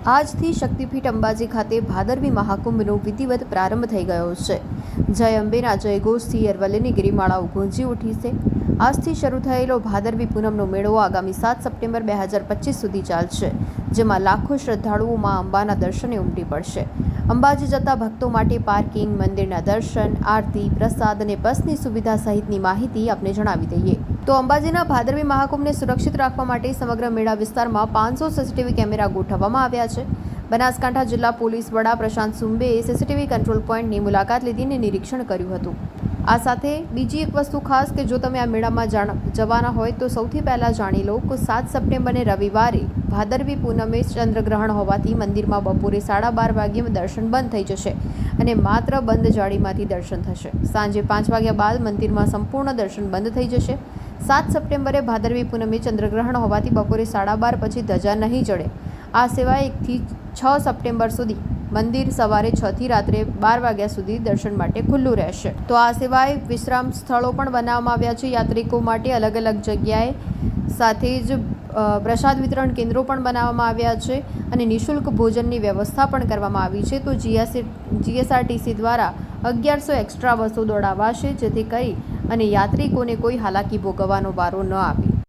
આજથી શક્તિપીઠ અંબાજી ખાતે ભાદરવી મહાકુંભનો વિધિવત પ્રારંભ થઈ ગયો છે. જય અંબેના જયઘોષથી અરવલ્લીની ગિરિમાળાઓ ગુંજી ઉઠી છે. આજથી શરૂ થયેલો ભાદરવી પૂનમનો મેળો આગામી સાત સપ્ટેમ્બર બે હજાર પચીસ સુધી ચાલશે, જેમાં લાખો શ્રદ્ધાળુઓ મા અંબાના દર્શને ઉમટી પડશે. અંબાજી જતા ભક્તો માટે પાર્કિંગ, મંદિરના દર્શન, આરતી, પ્રસાદ અને બસની સુવિધા સહિતની માહિતી આપને જણાવી દઈએ. તો અંબાજીના ભાદરવી મહાકુંભને સુરક્ષિત રાખવા માટે સમગ્ર મેળા વિસ્તારમાં પાંચસો સીસીટીવી કેમેરા ગોઠવવામાં આવ્યા છે. બનાસકાંઠા જિલ્લા પોલીસ વડા પ્રશાંત સુંબેએ સીસીટીવી કંટ્રોલ પોઈન્ટની મુલાકાત લીધીને નિરીક્ષણ કર્યું હતું. આ સાથે બીજી એક વસ્તુ ખાસ કે જો તમે આ મેળામાં જવાના હોય તો સૌથી પહેલાં જાણી લો કે સાત સપ્ટેમ્બરને રવિવારે ભાદરવી પૂનમે ચંદ્રગ્રહણ હોવાથી મંદિરમાં બપોરે સાડા બાર વાગ્યે દર્શન બંધ થઈ જશે અને માત્ર બંધ જાળીમાંથી દર્શન થશે. સાંજે પાંચ વાગ્યા બાદ મંદિરમાં સંપૂર્ણ દર્શન બંધ થઈ જશે. સાત સપ્ટેમ્બરે ભાદરવી પૂનમે ચંદ્રગ્રહણ હોવાથી બપોરે સાડા બાર પછી ધજા નહીં ચડે આ સિવાય એકથી છ સપ્ટેમ્બર સુધી મંદિર સવારે છથી રાત્રે બાર વાગ્યા સુધી દર્શન માટે ખુલ્લું રહેશે. તો આ સિવાય વિશ્રામ સ્થળો પણ બનાવવામાં આવ્યા છે. યાત્રિકો માટે અલગ અલગ જગ્યાએ સાથે જ પ્રસાદ વિતરણ કેન્દ્રો પણ બનાવવામાં આવ્યા છે અને નિઃશુલ્ક ભોજનની વ્યવસ્થા પણ કરવામાં આવી છે. તો જીએસસી જીએસઆરટીસી દ્વારા અગિયારસો એક્સ્ટ્રા બસો દોડાવાશે, જેથી કરી અને યાત્રિકોને કોઈ હાલાકી ભોગવવાનો વારો ન આવે.